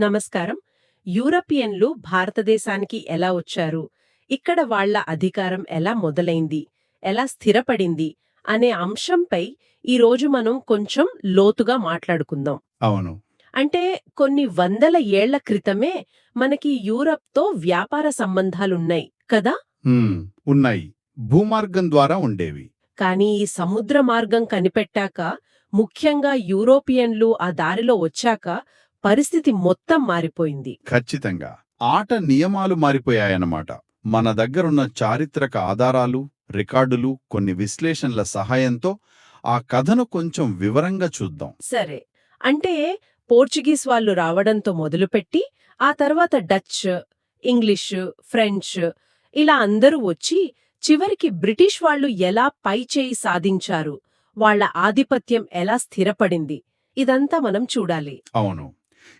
నమస్కారం. యూరపియన్లు భారతదేశానికి ఎలా వచ్చారు? ఇక్కడ వాళ్ళ అధికారం ఎలా మొదలైంది? ఎలా స్థిరపడింది? అనే అంశంపై ఈరోజు మనం కొంచెం లోతుగా మాట్లాడుకుందాం. అవును. అంటే కొన్ని వందల ఏళ్ళ క్రితమే మనకి యూరప్తో వ్యాపార సంబంధాలున్నాయి కదా? ఉన్నాయి. భూమార్గం ద్వారా ఉండేవి. కానీ ఈ సముద్ర మార్గం కనిపెట్టాక ముఖ్యంగా యూరోపియన్లు ఆ దారిలో వచ్చాక పరిస్థితి మొత్తం మారిపోయింది. ఖచ్చితంగా. ఆట నియమాలు మారిపోయాయన్నమాట. మన దగ్గరున్న చారిత్రక ఆధారాలు రికార్డులు కొన్ని విశ్లేషణల సహాయంతో ఆ కథను కొంచెం వివరంగా చూద్దాం. సరే. అంటే పోర్చుగీస్ వాళ్ళు రావడంతో మొదలుపెట్టి ఆ తర్వాత డచ్ ఇంగ్లీష్ ఫ్రెంచ్ ఇలా అందరూ వచ్చి చివరికి బ్రిటిష్ వాళ్ళు ఎలా పైచేయి సాధించారు వాళ్ళ ఆధిపత్యం ఎలా స్థిరపడింది ఇదంతా మనం చూడాలి. అవును.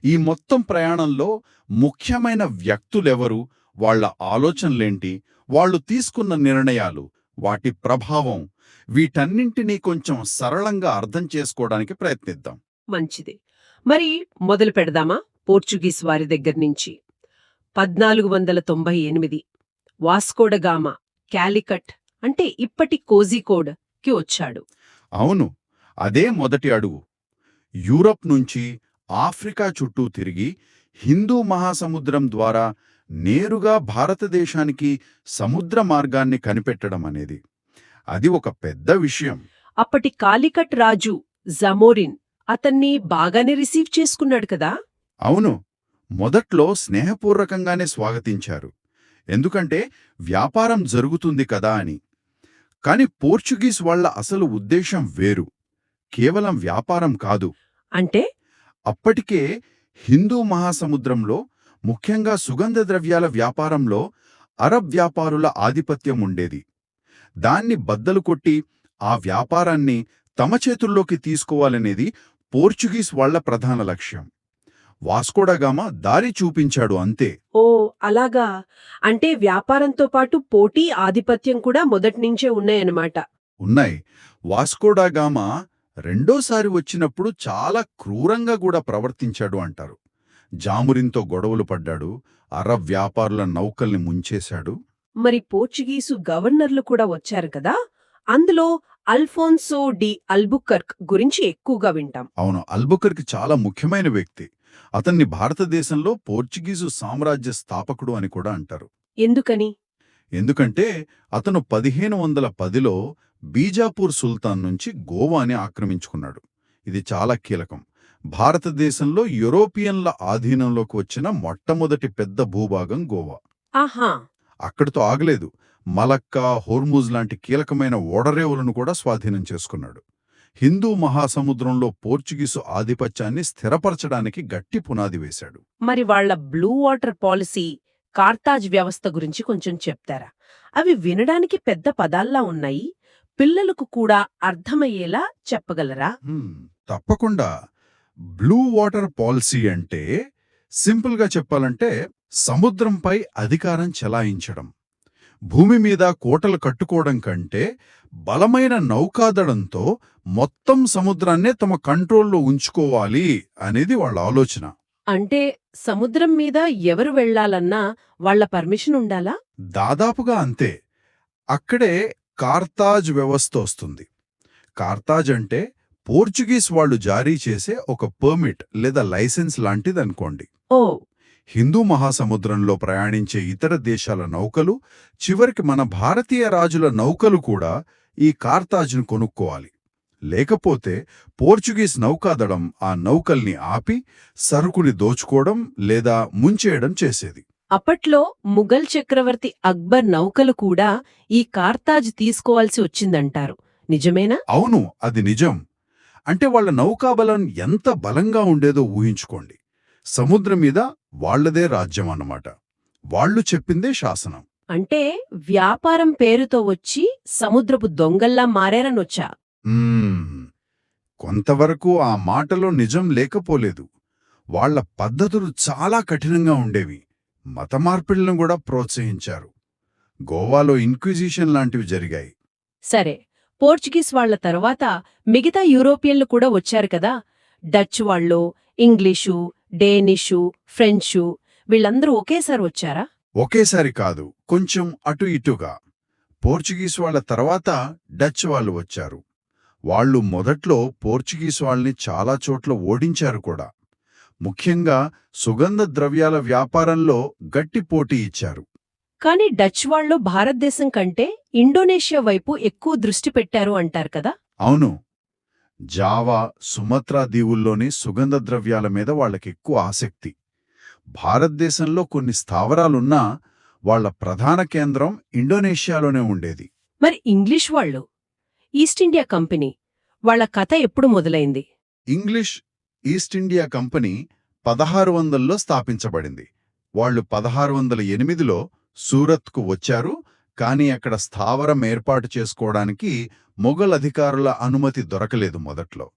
ఈ మొత్తం ప్రయాణంలో ముఖ్యమైన వ్యక్తులెవరు? వాళ్ళ ఆలోచనలేంటి? వాళ్ళు తీసుకున్న నిర్ణయాలు వాటి ప్రభావం వీటన్నింటినీ కొంచెం సరళంగా అర్థం చేసుకోవడానికి ప్రయత్నిద్దాం. మంచిది. మరి మొదలు పెడదామా? పోర్చుగీస్ వారి దగ్గర నుంచి. పద్నాలుగు వందల తొంభై ఎనిమిది. వాస్కోడగామా క్యాలికట్ అంటే ఇప్పటి కోజికోడ్కి వచ్చాడు. అవును. అదే మొదటి అడుగు. యూరప్ నుంచి ఆఫ్రికా చుట్టూ తిరిగి హిందూ మహాసముద్రం ద్వారా నేరుగా భారతదేశానికి సముద్ర మార్గాన్ని కనిపెట్టడం అనేది. అది ఒక పెద్ద విషయం. అప్పటి కాలికట్ రాజు జమోరిన్ అతన్ని బాగానే రిసీవ్ చేసుకున్నాడు కదా? అవును. మొదట్లో స్నేహపూర్వకంగానే స్వాగతించారు. ఎందుకంటే వ్యాపారం జరుగుతుంది కదా అని. కాని పోర్చుగీస్ వాళ్ళ అసలు ఉద్దేశం వేరు. కేవలం వ్యాపారం కాదు. అంటే? అప్పటికే హిందూ మహాసముద్రంలో ముఖ్యంగా సుగంధ ద్రవ్యాల వ్యాపారంలో అరబ్ వ్యాపారుల ఆధిపత్యం ఉండేది. దాన్ని బద్దలు కొట్టి ఆ వ్యాపారాన్ని తమ చేతుల్లోకి తీసుకోవాలనేది పోర్చుగీస్ వాళ్ళ ప్రధాన లక్ష్యం. వాస్కోడగామ దారి చూపించాడు అంతే. ఓ అలాగా. అంటే వ్యాపారంతో పాటు పోటీ ఆధిపత్యం కూడా మొదట్నుంచే ఉన్నాయన్నమాట. ఉన్నాయి. వాస్కోడాగామ రెండోసారి వచ్చినప్పుడు చాలా క్రూరంగా కూడా ప్రవర్తించాడు అంటారు. జామురిన్తో గొడవలు పడ్డాడు అరబ్ వ్యాపారుల నౌకల్ని ముంచేశాడు. మరి పోర్చుగీసు గవర్నర్లు కూడా వచ్చారు కదా అందులో అల్ఫోన్సో డి అల్బుకర్క్ గురించి ఎక్కువగా వింటాం. అవును అల్బుకర్కి చాలా ముఖ్యమైన వ్యక్తి. అతన్ని భారతదేశంలో పోర్చుగీసు సామ్రాజ్య స్థాపకుడు అని కూడా అంటారు. ఎందుకని? ఎందుకంటే అతను పదిహేను వందల పదిలో బీజాపూర్ సుల్తాన్ నుంచి గోవాని ఆక్రమించుకున్నాడు. ఇది చాలా కీలకం. భారతదేశంలో యూరోపియన్ల ఆధీనంలోకి వచ్చిన మొట్టమొదటి పెద్ద భూభాగం గోవా. అక్కడితో ఆగలేదు. మలక్కా హోర్ముజ్ లాంటి కీలకమైన ఓడరేవులను కూడా స్వాధీనం చేసుకున్నాడు. హిందూ మహాసముద్రంలో పోర్చుగీసు ఆధిపత్యాన్ని స్థిరపరచడానికి గట్టి పునాది వేశాడు. మరి వాళ్ళ బ్లూ వాటర్ పాలసీ కార్తాజ్ వ్యవస్థ గురించి కొంచెం చెప్తారా? అవి వినడానికి పెద్ద పదాల్లా ఉన్నాయి. పిల్లలకు కూడా అర్థమయ్యేలా చెప్పగలరా? తప్పకుండా. బ్లూ వాటర్ పాలసీ అంటే సింపుల్గా చెప్పాలంటే సముద్రంపై అధికారం చెలాయించడం. భూమి మీద కోటలు కట్టుకోవడం కంటే బలమైన నౌకాదడంతో మొత్తం సముద్రాన్నే తమ కంట్రోల్లో ఉంచుకోవాలి అనేది వాళ్ళ ఆలోచన. అంటే సముద్రం మీద ఎవరు వెళ్ళాలన్నా వాళ్ళ పర్మిషన్ ఉండాలా? దాదాపుగా అంతే. అక్కడే కార్తాజ్ వ్యవస్థ వస్తుంది. కార్తాజ్ అంటే పోర్చుగీస్ వాళ్ళు జారీ చేసే ఒక పర్మిట్ లేదా లైసెన్స్ లాంటిదనుకోండి. ఓ. హిందూ మహాసముద్రంలో ప్రయాణించే ఇతర దేశాల నౌకలు చివరికి మన భారతీయ రాజుల నౌకలు కూడా ఈ కార్తాజ్ను కొనుక్కోవాలి. లేకపోతే పోర్చుగీస్ నౌకాదళం ఆ నౌకల్ని ఆపి సరుకుని దోచుకోవడం లేదా ముంచేయడం చేసేది. అప్పట్లో ముఘల్ చక్రవర్తి అక్బర్ నౌకలు కూడా ఈ కార్తాజ్ తీసుకోవాల్సి వచ్చిందంటారు. నిజమేనా? అవును అది నిజం. అంటే వాళ్ళ నౌకాబలం ఎంత బలంగా ఉండేదో ఊహించుకోండి. సముద్రం మీద వాళ్ళదే రాజ్యం అన్నమాట. వాళ్ళు చెప్పిందే శాసనం. అంటే వ్యాపారం పేరుతో వచ్చి సముద్రపు దొంగల్లా మారారనొచ్చా. కొంతవరకు ఆ మాటలో నిజం లేకపోలేదు. వాళ్ళ పద్ధతులు చాలా కఠినంగా ఉండేవి. మత మార్పిళ్ళను కూడా ప్రోత్సహించారు. గోవాలో ఇన్క్విజిషన్ లాంటివి జరిగాయి. సరే పోర్చుగీస్ వాళ్ళ తర్వాత మిగతా యూరోపియన్లు కూడా వచ్చారు కదా? డచ్ వాళ్ళు ఇంగ్లీషు డేనిషు ఫ్రెంచు వీళ్ళందరూ ఒకేసారి వచ్చారా? ఒకేసారి కాదు కొంచెం అటు ఇటుగా. పోర్చుగీస్ వాళ్ళ తర్వాత డచ్ వాళ్ళు వచ్చారు. వాళ్ళు మొదట్లో పోర్చుగీస్ వాళ్ళని చాలా చోట్ల ఓడించారు కూడా. ముఖ్యంగా సుగంధ ద్రవ్యాల వ్యాపారంలో గట్టి పోటీ ఇచ్చారు. కానీ డచ్ వాళ్ళు భారతదేశం కంటే ఇండోనేషియా వైపు ఎక్కువ దృష్టి పెట్టారు అంటారు కదా? అవును. జావా సుమత్రా దీవుల్లోని సుగంధ ద్రవ్యాల మీద వాళ్ళకెక్కువ ఆసక్తి. భారతదేశంలో కొన్ని స్థావరాలున్నా వాళ్ళ ప్రధాన కేంద్రం ఇండోనేషియాలోనే ఉండేది. మరి ఇంగ్లీష్ వాళ్ళు ఈస్ట్ ఇండియా కంపెనీ. వాళ్ళ కథ ఎప్పుడు మొదలైంది? ఇంగ్లీష్ ఈస్ట్ ఇండియా కంపెనీ పదహారు వందల్లో స్థాపించబడింది. వాళ్ళు పదహారు వందల ఎనిమిదిలో సూరత్కు వచ్చారు కానీ అక్కడ స్థావరం ఏర్పాటు చేసుకోవడానికి మొఘల్ అధికారుల అనుమతి దొరకలేదు మొదట్లో.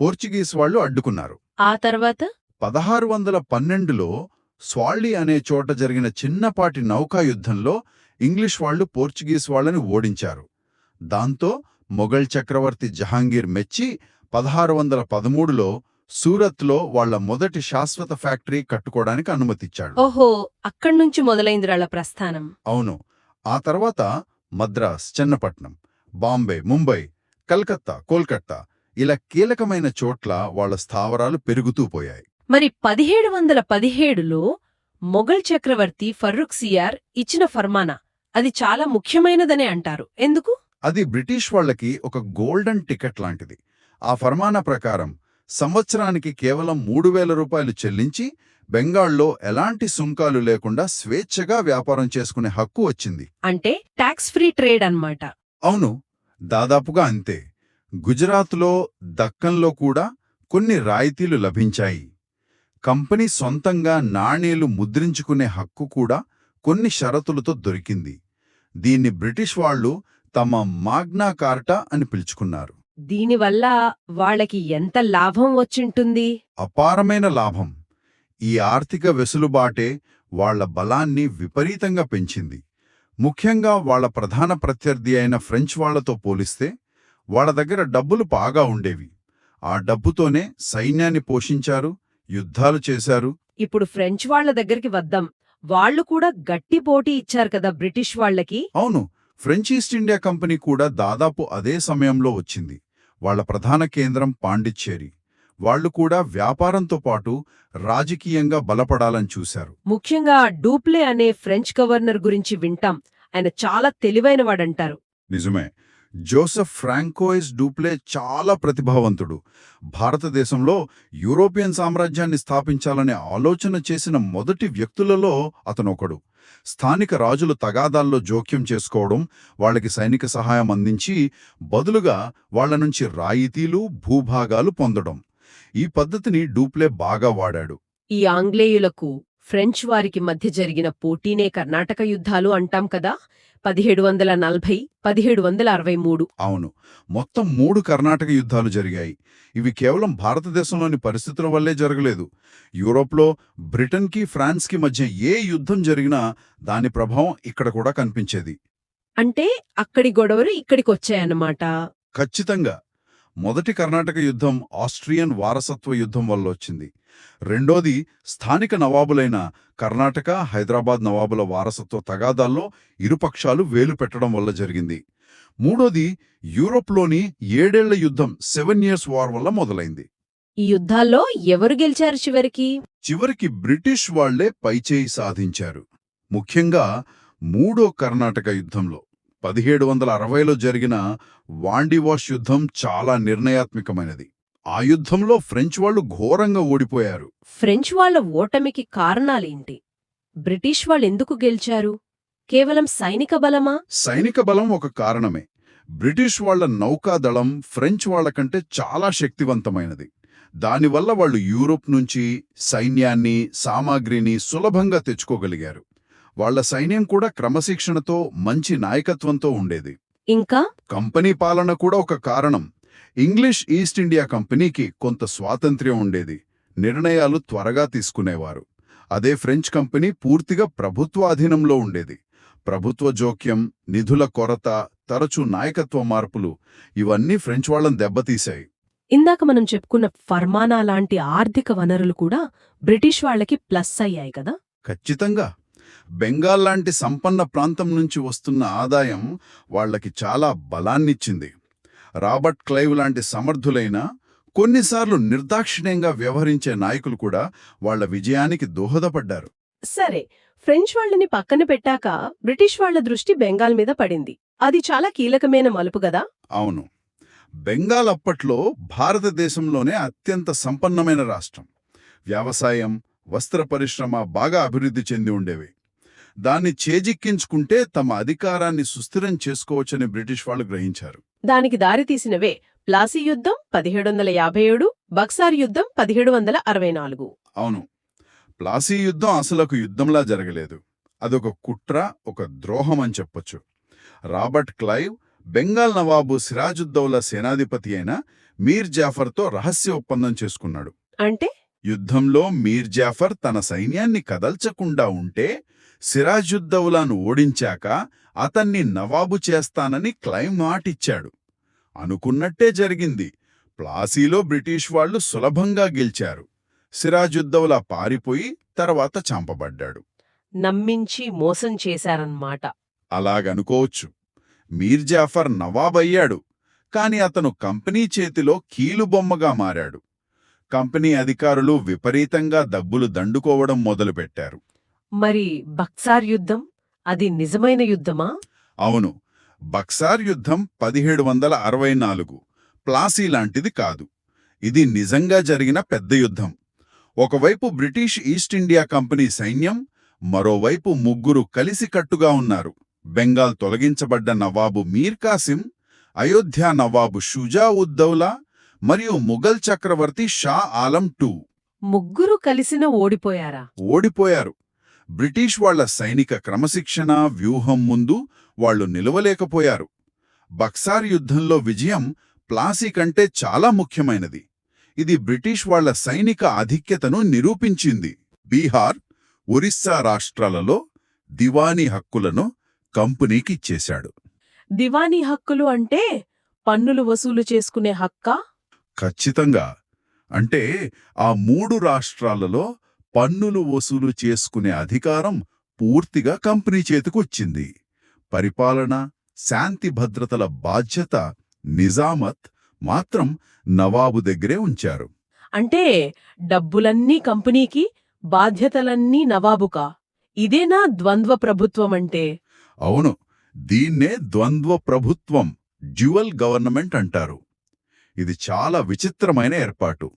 పోర్చుగీస్ వాళ్ళు అడ్డుకున్నారు. ఆ తర్వాత? పదహారు వందల పన్నెండులో స్వాళ్ళి అనే చోట జరిగిన చిన్నపాటి నౌకాయుద్ధంలో ఇంగ్లీష్ వాళ్ళు పోర్చుగీస్ వాళ్ళని ఓడించారు. దాంతో మొఘల్ చక్రవర్తి జహాంగీర్ మెచ్చి పదహారు వందల పదమూడులో సూరత్లో వాళ్ళ మొదటి శాశ్వత ఫ్యాక్టరీ కట్టుకోవడానికి అనుమతిచ్చాడు. ఓహో అక్కడ్నుంచి మొదలైంది రాళ్ళ ప్రస్థానం. అవును. ఆ తర్వాత మద్రాస్ చెన్నపట్నం బాంబే ముంబై కల్కత్తా కోల్కత్తా ఇలా కీలకమైన చోట్ల వాళ్ళ స్థావరాలు పెరుగుతూ పోయాయి. మరి పదిహేడు వందల పదిహేడులో మొఘల్ చక్రవర్తి ఫర్రుఖ్ సియార్ ఇచ్చిన ఫర్మానా అది చాలా ముఖ్యమైనదనే అంటారు. ఎందుకు? అది బ్రిటిష్ వాళ్ళకి ఒక గోల్డెన్ టికెట్ లాంటిది. ఆ ఫర్మానా ప్రకారం సంవత్సరానికి కేవలం మూడు వేల రూపాయలు చెల్లించి బెంగాల్లో ఎలాంటి సుంకాలు లేకుండా స్వేచ్ఛగా వ్యాపారం చేసుకునే హక్కు వచ్చింది. అంటే టాక్స్ ఫ్రీ ట్రేడ్ అన్నమాట. అవును దాదాపుగా అంతే. గుజరాత్లో దక్కన్లో కూడా కొన్ని రాయితీలు లభించాయి. కంపెనీ సొంతంగా నాణేలు ముద్రించుకునే హక్కు కూడా కొన్ని షరతులతో దొరికింది. దీన్ని బ్రిటిష్ వాళ్ళు తమ మాగ్నా కార్టా అని పిలుచుకున్నారు. దీనివల్ల వాళ్ళకి ఎంత లాభం వచ్చింటుంది? అపారమైన లాభం. ఈ ఆర్థిక వెసులుబాటే వాళ్ళ బలాన్ని విపరీతంగా పెంచింది. ముఖ్యంగా వాళ్ళ ప్రధాన ప్రత్యర్థి అయిన ఫ్రెంచ్ వాళ్ళతో పోలిస్తే వాళ్ళ దగ్గర డబ్బులు బాగా ఉండేవి. ఆ డబ్బుతోనే సైన్యాన్ని పోషించారు యుద్ధాలు చేశారు. ఇప్పుడు ఫ్రెంచ్ వాళ్ళ దగ్గరికి వద్దాం. వాళ్ళు కూడా గట్టి పోటీ ఇచ్చారు కదా బ్రిటిష్ వాళ్ళకి? అవును. ఫ్రెంచ్ ఈస్ట్ ఇండియా కంపెనీ కూడా దాదాపు అదే సమయంలో వచ్చింది. వాళ్ళ ప్రధాన కేంద్రం పాండిచ్చేరి. వాళ్ళు కూడా వ్యాపారంతో పాటు రాజకీయంగా బలపడాలని చూశారు. ముఖ్యంగా డూప్లే అనే ఫ్రెంచ్ గవర్నర్ గురించి వింటాం. ఆయన చాలా తెలివైనవాడంటారు. నిజమే. జోసెఫ్ ఫ్రాంకోయిస్ డూప్లే చాలా ప్రతిభావంతుడు. భారతదేశంలో యూరోపియన్ సామ్రాజ్యాన్ని స్థాపించాలనే ఆలోచన చేసిన మొదటి వ్యక్తులలో అతనొకడు. స్థానిక రాజులు తగాదాల్లో జోక్యం చేసుకోవడం వాళ్ళకి సైనిక సహాయం అందించి బదులుగా వాళ్ళ నుంచి రాయితీలు భూభాగాలు పొందడం. ఈ పద్ధతిని డూప్లే బాగా వాడాడు. ఈ ఆంగ్లేయులకు ఫ్రెంచ్ వారికి మధ్య జరిగిన పోటీనే కర్ణాటక యుద్ధాలు అంటాం కదా? పదిహేడు వందల నలభై పదిహేడు వందల అరవై మూడు. అవును. మొత్తం మూడు కర్ణాటక యుద్ధాలు జరిగాయి. ఇవి కేవలం భారతదేశంలోని పరిస్థితుల వల్లే జరగలేదు. యూరోప్లో బ్రిటన్కి ఫ్రాన్స్కి మధ్య ఏ యుద్ధం జరిగినా దాని ప్రభావం ఇక్కడ కూడా కనిపించేది. అంటే అక్కడి గొడవలు ఇక్కడికొచ్చాయన్నమాట. ఖచ్చితంగా. మొదటి కర్ణాటక యుద్ధం ఆస్ట్రియన్ వారసత్వ యుద్ధం వల్ల వచ్చింది. రెండోది స్థానిక నవాబులైన కర్ణాటక హైదరాబాద్ నవాబుల వారసత్వ తగాదాల్లో ఇరుపక్షాలు వేలు పెట్టడం వల్ల జరిగింది. మూడోది యూరోప్లోని ఏడేళ్ళ యుద్ధం సెవెన్ ఇయర్స్ వార్ వల్ల మొదలైంది. ఈ యుద్ధాల్లో ఎవరు గెలిచారు చివరికి? చివరికి బ్రిటిష్ వాళ్ళే పైచేయి సాధించారు. ముఖ్యంగా మూడో కర్ణాటక యుద్ధంలో. పదిహేడు వందల అరవైలో జరిగిన వాండివాష్ యుద్ధం చాలా నిర్ణయాత్మకమైనది. ఆ యుద్ధంలో ఫ్రెంచ్ వాళ్ళు ఘోరంగా ఓడిపోయారు. ఫ్రెంచ్ వాళ్ళ ఓటమికి కారణాలేంటి? బ్రిటిష్ వాళ్ళెందుకు గెలిచారు? కేవలం సైనిక బలమా? సైనిక బలం ఒక కారణమే. బ్రిటిష్ వాళ్ళ నౌకాదళం ఫ్రెంచ్ వాళ్ళ కంటే చాలా శక్తివంతమైనది. దానివల్ల వాళ్ళు యూరోప్ నుంచి సైన్యాన్ని సామాగ్రిని సులభంగా తెచ్చుకోగలిగారు. వాళ్ళ సైన్యం కూడా క్రమశిక్షణతో మంచి నాయకత్వంతో ఉండేది. ఇంకా? కంపెనీ పాలన కూడా ఒక కారణం. ఇంగ్లీష్ ఈస్ట్ ఇండియా కంపెనీకి కొంత స్వాతంత్ర్యం ఉండేది. నిర్ణయాలు త్వరగా తీసుకునేవారు. అదే ఫ్రెంచ్ కంపెనీ పూర్తిగా ప్రభుత్వ అధీనంలో ఉండేది. ప్రభుత్వ జోక్యం నిధుల కొరత తరచూ నాయకత్వ మార్పులు ఇవన్నీ ఫ్రెంచ్ వాళ్ళని దెబ్బతీశాయి. ఇందాక మనం చెప్పుకున్న ఫర్మానా లాంటి ఆర్థిక వనరులు కూడా బ్రిటిష్ వాళ్ళకి ప్లస్ అయ్యాయి కదా? ఖచ్చితంగా. బెంగాల్ లాంటి సంపన్న ప్రాంతం నుంచి వస్తున్న ఆదాయం వాళ్ళకి చాలా బలాన్నిచ్చింది. రాబర్ట్ క్లైవ్ లాంటి సమర్థులైన కొన్నిసార్లు నిర్దాక్షిణ్యంగా వ్యవహరించే నాయకులు కూడా వాళ్ళ విజయానికి దోహదపడ్డారు. సరే ఫ్రెంచ్ వాళ్ళని పక్కన పెట్టాక బ్రిటిష్ వాళ్ళ దృష్టి బెంగాల్ మీద పడింది. అది చాలా కీలకమైన మలుపు గదా అవును. బెంగాల్ అప్పట్లో భారతదేశంలోనే అత్యంత సంపన్నమైన రాష్ట్రం. వ్యవసాయం వస్త్ర పరిశ్రమ బాగా అభివృద్ధి చెంది ఉండేవి. దాన్ని చేజిక్కించుకుంటే తమ అధికారాన్ని సుస్థిరం చేసుకోవచ్చని బ్రిటిష్ వాళ్ళు గ్రహించారు. దానికి దారితీసినవే ప్లాసీ యుద్ధం పదిహేడు వందల యాభై ఏడు బక్సార్ యుద్ధం పదిహేడు వందల అరవై నాలుగు. అవును. ప్లాసీ యుద్ధం అసలకు యుద్ధంలా జరగలేదు. అదొక కుట్ర ఒక ద్రోహం అని చెప్పొచ్చు. రాబర్ట్ క్లైవ్ బెంగాల్ నవాబు సిరాజుద్దౌలా సేనాధిపతి అయిన మీర్ జాఫర్తో రహస్య ఒప్పందం చేసుకున్నాడు. అంటే? యుద్ధంలో మీర్ జాఫర్ తన సైన్యాన్ని కదల్చకుండా ఉంటే సిరాజుద్దౌలాను ఓడించాక అతన్ని నవాబు చేస్తానని క్లైవ్ మాటిచ్చాడు. అనుకున్నట్టే జరిగింది. ప్లాసీలో బ్రిటిష్ వాళ్ళు సులభంగా గెలిచారు. సిరాజుద్దౌలా పారిపోయి తర్వాత చంపబడ్డాడు. నమ్మించి మోసం చేశారన్నమాట. అలాగనుకోవచ్చు. మీర్ జాఫర్ నవాబయ్యాడు. కాని అతను కంపెనీ చేతిలో కీలుబొమ్మగా మారాడు. కంపెనీ అధికారులు విపరీతంగా డబ్బులు దండుకోవడం మొదలుపెట్టారు. మరి బక్సార్ యుద్ధం అది నిజమైన యుద్ధమా? అవును. బక్సార్ యుద్ధం పదిహేడు వందల అరవై నాలుగు. ప్లాసీ లాంటిది కాదు. ఇది నిజంగా జరిగిన పెద్ద యుద్ధం. ఒకవైపు బ్రిటిష్ ఈస్ట్ ఇండియా కంపెనీ సైన్యం మరోవైపు ముగ్గురు కలిసికట్టుగా ఉన్నారు. బెంగాల్ తొలగించబడ్డ నవాబు మీర్ కాసిం అయోధ్య నవాబు షుజా ఉద్దౌలా మరియు ముఘల్ చక్రవర్తి షా ఆలం టూ. ముగ్గురు కలిసిన ఓడిపోయారా? ఓడిపోయారు. బ్రిటిష్ వాళ్ళ సైనిక క్రమశిక్షణ వ్యూహం ముందు వాళ్ళు నిలవలేకపోయారు. బక్సార్ యుద్ధంలో విజయం ప్లాసీ కంటే చాలా ముఖ్యమైనది. ఇది బ్రిటిష్ వాళ్ళ సైనిక ఆధిక్యతను నిరూపించింది. బీహార్ ఒరిస్సా రాష్ట్రాలలో దివానీ హక్కులను కంపెనీకి ఇచ్చేశాడు. దివానీ హక్కులు అంటే పన్నులు వసూలు చేసుకునే హక్కా? ఖచ్చితంగా. అంటే ఆ మూడు రాష్ట్రాలలో పన్నులు వసూలు చేసుకునే అధికారం పూర్తిగా కంపెనీ చేతికొచ్చింది. పరిపాలన శాంతి భద్రతల బాధ్యత నిజామత్ మాత్రం నవాబు దగ్గరే ఉంచారు. అంటే డబ్బులన్నీ కంపెనీకి బాధ్యతలన్నీ నవాబుకా? ఇదేనా ద్వంద్వ ప్రభుత్వం అంటే అవును దీన్నే ద్వంద్వ ప్రభుత్వం డ్యువల్ గవర్నమెంట్ అంటారు. ఇది చాలా విచిత్రమైన ఏర్పాటు.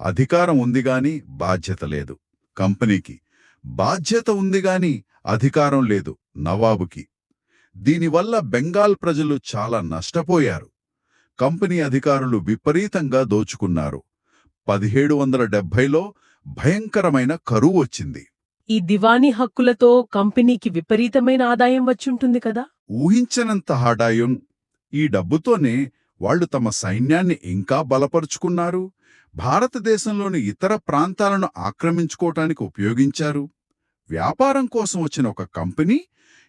అధికారం ఉందిగాని బాధ్యత లేదు. కంపెనీకి. బాధ్యత ఉందిగాని అధికారం లేదు నవాబుకి. దీనివల్ల బెంగాల్ ప్రజలు చాలా నష్టపోయారు. కంపెనీ అధికారులు విపరీతంగా దోచుకున్నారు. పదిహేడు వందల డెబ్భైలో భయంకరమైన కరువు వచ్చింది. ఈ దివానీ హక్కులతో కంపెనీకి విపరీతమైన ఆదాయం వచ్చుంటుంది కదా? ఊహించనంత ఆదాయం ఈ డబ్బుతోనే వాళ్ళు తమ సైన్యాన్ని ఇంకా బలపరుచుకున్నారు. భారతదేశంలోని ఇతర ప్రాంతాలను ఆక్రమించుకోవటానికి ఉపయోగించారు? వ్యాపారం కోసం వచ్చిన ఒక కంపెనీ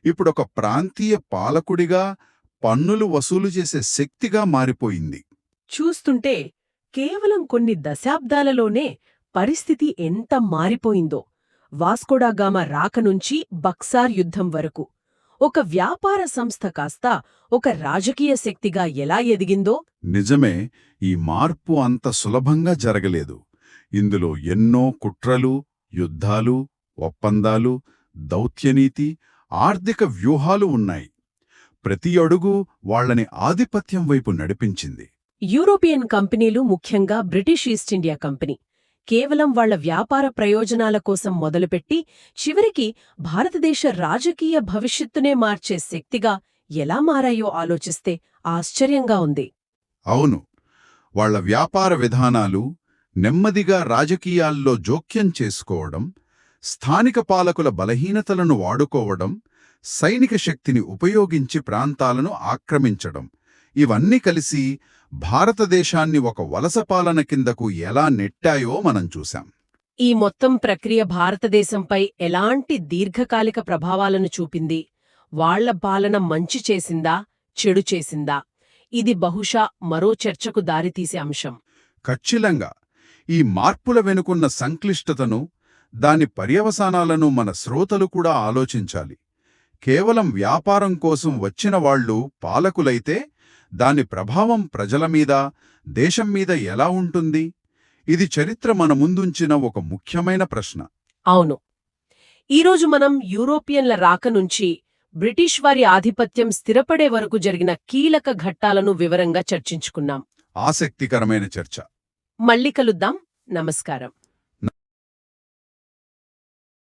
ఇప్పుడొక ప్రాంతీయ పాలకుడిగా పన్నులు వసూలు చేసే శక్తిగా మారిపోయింది. చూస్తుంటే కేవలం కొన్ని దశాబ్దాలలోనే పరిస్థితి ఎంత మారిపోయిందో. వాస్కోడాగామా రాక నుంచి బక్సార్ యుద్ధం వరకు. ఒక వ్యాపార సంస్థ కాస్త ఒక రాజకీయ శక్తిగా ఎలా ఎదిగిందో? నిజమే ఈ మార్పు అంత సులభంగా జరగలేదు. ఇందులో ఎన్నో కుట్రలు యుద్ధాలు ఒప్పందాలు దౌత్యనీతి ఆర్థిక వ్యూహాలు ఉన్నాయి. ప్రతి అడుగు వాళ్ళని ఆధిపత్యం వైపు నడిపించింది. యూరోపియన్ కంపెనీలు ముఖ్యంగా బ్రిటిష్ ఈస్ట్ ఇండియా కంపెనీ. కేవలం వాళ్ళ వ్యాపార ప్రయోజనాల కోసం మొదలుపెట్టి చివరికి భారతదేశ రాజకీయ భవిష్యత్తునే మార్చే శక్తిగా ఎలా మారాయో ఆలోచిస్తే ఆశ్చర్యంగా ఉంది. అవును. వాళ్ళ వ్యాపార విధానాలు నెమ్మదిగా రాజకీయాల్లో జోక్యం చేసుకోవడం స్థానిక పాలకుల బలహీనతలను వాడుకోవడం సైనిక శక్తిని ఉపయోగించి ప్రాంతాలను ఆక్రమించడం ఇవన్నీ కలిసి భారతదేశాన్ని ఒక వలస పాలన కిందకు ఎలా నెట్టాయో మనం చూశాం. ఈ మొత్తం ప్రక్రియ భారతదేశంపై ఎలాంటి దీర్ఘకాలిక ప్రభావాలను చూపింది? వాళ్ళ పాలన మంచి చేసిందా చెడు చేసిందా? ఇది బహుశా మరో చర్చకు దారితీసే అంశం. ఖచ్చితంగా. ఈ మార్పుల వెనుకున్న సంక్లిష్టతను దాని పర్యవసానాలను మన శ్రోతలు కూడా ఆలోచించాలి. కేవలం వ్యాపారం కోసం వచ్చిన వాళ్ళు పాలకులైతే దాని ప్రభావం ప్రజల మీద దేశం మీద ఎలా ఉంటుంది? ఇది చరిత్ర మన ముందుంచిన ఒక ముఖ్యమైన ప్రశ్న. అవును. ఈరోజు మనం యూరోపియన్ల రాక నుంచి బ్రిటిష్ వారి ఆధిపత్యం స్థిరపడే వరకు జరిగిన కీలక ఘట్టాలను వివరంగా చర్చించుకున్నాం. ఆసక్తికరమైన చర్చ. మళ్ళీ కలుద్దాం. నమస్కారం.